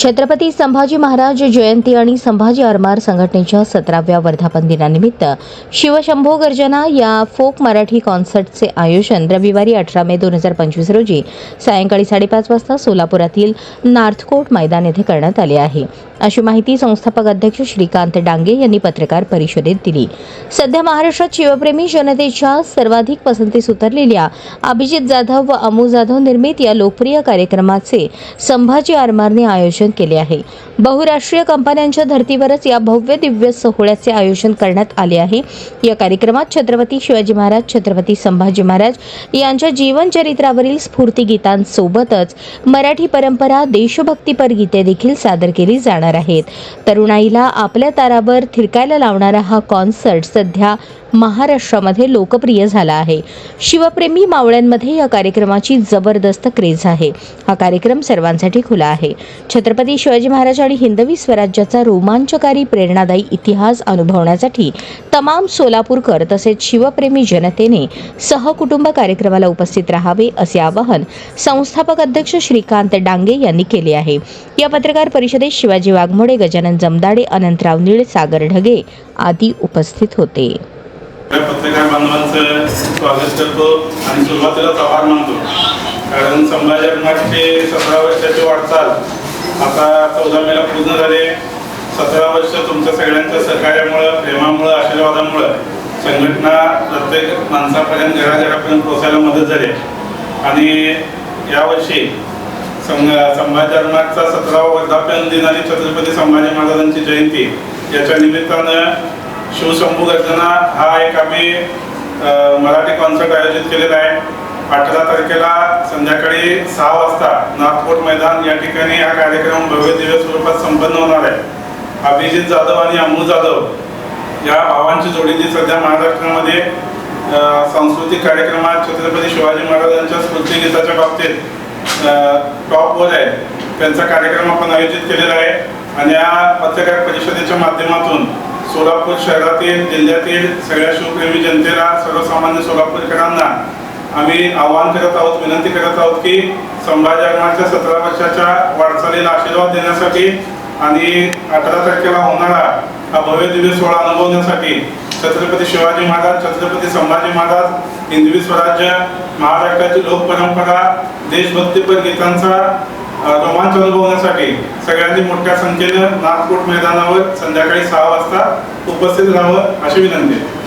छत्रपती संभाजी महाराज जयंती आणि संभाजी आरमार संघटनेच्या सतराव्या वर्धापन दिनानिमित्त शिवशंभो गर्जना या फोक मराठी कॉन्सर्टचे आयोजन रविवारी अठरा मे दोन हजार पंचवीस रोजी सायंकाळी साडेपाच वाजता सोलापुरातील नार्थकोट मैदान येथे करण्यात आले आहे. अशी माहिती संस्थापक अध्यक्ष श्रीकांत डांगे यांनी पत्रकार परिषदेत दिली. सध्या महाराष्ट्रात शिवप्रेमी जनतेच्या सर्वाधिक पसंतीस उतरलेल्या अभिजित जाधव व अमू जाधव निर्मित या लोकप्रिय कार्यक्रमाचे संभाजी आरमारने आयोजन केले आहे. बहुराष्ट्रीय कंपन्यांच्या धर्तीवरच या भव्य दिव्य सोहळ्याचे आयोजन करण्यात आले आहे. या कार्यक्रमात छत्रपती शिवाजी महाराज छत्रपती संभाजी महाराज यांच्या जीवनचरित्रावरील स्फूर्ती गीतांसोबतच मराठी परंपरा देशभक्तीपर गीते देखील सादर केली जाणार आहेत. तरुणाईला आपल्या तारावर थिरकायला लावणारा हा कॉन्सर्ट सध्या महाराष्ट्रामध्ये लोकप्रिय झाला आहे. शिवप्रेमी मावळ्यांमध्ये या कार्यक्रमाची जबरदस्त क्रेज आहे. हा कार्यक्रम सर्वांसाठी खुला आहे. छत्रपती शिवाजी महाराज आणि हिंदवी स्वराज्याचा रोमांचकारी प्रेरणादायी इतिहास अनुभवण्यासाठी तमाम सोलापूरकर तसेच शिवप्रेमी जनतेने सहकुटुंब कार्यक्रमाला उपस्थित राहावे असे आवाहन संस्थापक अध्यक्ष श्रीकांत डांगे यांनी केले आहे. या पत्रकार परिषदेत शिवाजी वाघमोडे गजानन जमदाडे अनंतराव निळ सागर ढगे आदी उपस्थित होते. पत्रकार बांधवांचं स्वागत करतो आणि सुरुवातीलाच आभार मानतो. कारण संभाजी सतरा वर्षाची वाटचाल आता चौदा मेला पूर्ण झाले. सतरा वर्ष तुमच्या सगळ्यांच्या सहकार्यामुळं प्रेमामुळं आशीर्वादामुळं संघटना प्रत्येक माणसापर्यंत घराघरापर्यंत पोचायला मदत झाली. आणि यावर्षी संभाजी धर्माचा सतरावा वर्धापन दिन आणि छत्रपती संभाजी महाराजांची जयंती. याच्या निमित्तानं शिवशंभू गर्जना हा एक आम्ही मराठी कॉन्सर्ट आयोजित केलेला आहे. अठरा तारखेला संध्याकाळी सहा वाजता नागपूर मैदान या ठिकाणी हा कार्यक्रम भव्य दिव्य स्वरूपात संपन्न होणार आहे. अभिजित जाधव आणि अमू जाधव या भावांची जोडी जी सध्या महाराष्ट्रामध्ये सांस्कृतिक कार्यक्रमात छत्रपती शिवाजी महाराजांच्या स्मृतिगीताच्या बाबतीत टॉप वर आहे. त्यांचा कार्यक्रम आपण आयोजित केलेला आहे. आणि या पत्रकार परिषदेच्या माध्यमातून सोलापूर शहरातील जिल्ह्यातील सगळ्या शिवप्रेमी जनतेला सर्वसामान्य सोलापूरकरांना आम्ही आवाहन करत आहोत विनंती करत आहोत की संभाजी महाराजच्या सतरा वर्षाच्या वाटचालीला आशीर्वाद देण्यासाठी आणि अठरा तारखेला होणारा हा भव्य दिव्य सोहळा अनुभवण्यासाठी छत्रपती शिवाजी महाराज छत्रपती संभाजी महाराज हिंदवी स्वराज्य महाराष्ट्राची लोकपरंपरा देशभक्तीपर गीतांचा रोमांच अनुभवण्यासाठी सगळ्यांनी मोठ्या संख्येनं नागपूर मैदानावर संध्याकाळी सहा वाजता उपस्थित राहावं अशी विनंती आहे.